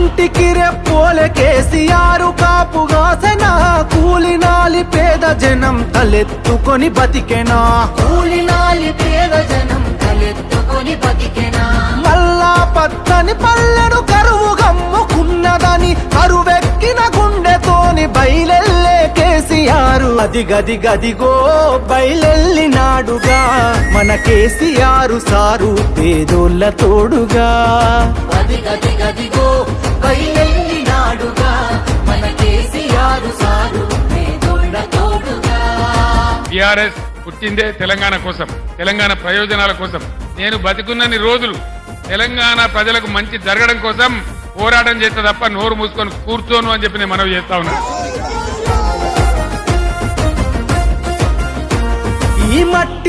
కంటికి రెప్పోలే కేసీఆర్ కాపుగాసన కూలినాలి పేద జనం తలెత్తుకొని బతికెనా. కూలినాలి పేద జనం తలెత్తుకొని బతికెనా. మల్లా పచ్చని పల్లెడు కరువు గమ్ముకున్నదని కరువెక్కిన గుండెతోని బయలెల్లే కేసీఆర్. అది గది గదిగో బయలెల్లినాడుగా. మన కేసీఆర్ సారు పేదోళ్ళ తోడుగా. గది గది టిఆర్ఎస్ పుట్టిందే తెలంగాణ కోసం తెలంగాణ ప్రయోజనాల కోసం. నేను బతికున్నన్ని రోజులు తెలంగాణ ప్రజలకు మంచి జరగడం కోసం పోరాటం చేస్తే తప్ప నోరు మూసుకొని కూర్చోను అని చెప్పి నేను మనవి చేస్తా ఉన్నాను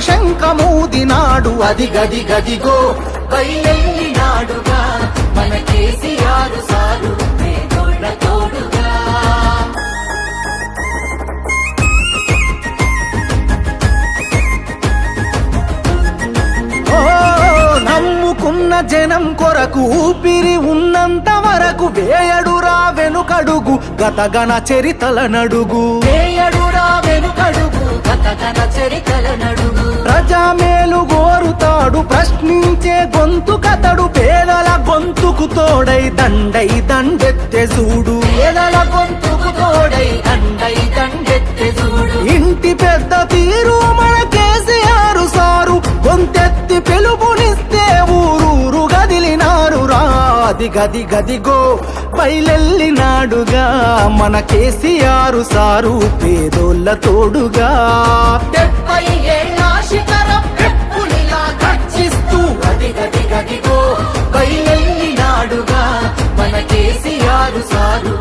శంఖమూదినాడు అది గది గదిగో బయలెల్లినాడుగా మన కేసీఆర్ సారు తోడుగా. నమ్ముకున్న జనం కొరకు ఊపిరి ఉన్నంత వరకు వేయడురా వెనుకడుగు గతగణ చరితల నడుగు. వేయడురా వెనుకడుగు గతగన చరితల నడుగు ప్రజామేలు గోరుతాడు ప్రశ్నించే గొంతు కతడు పేదల గొంతుకు తోడై దండై దండెత్తె చూడు గది గది గదిగో పైలెల్లినాడుగా మన కేసీఆర్ సారు పేదోళ్ళ తోడుగా. డెబ్బై మన కేసీఆర్ సారు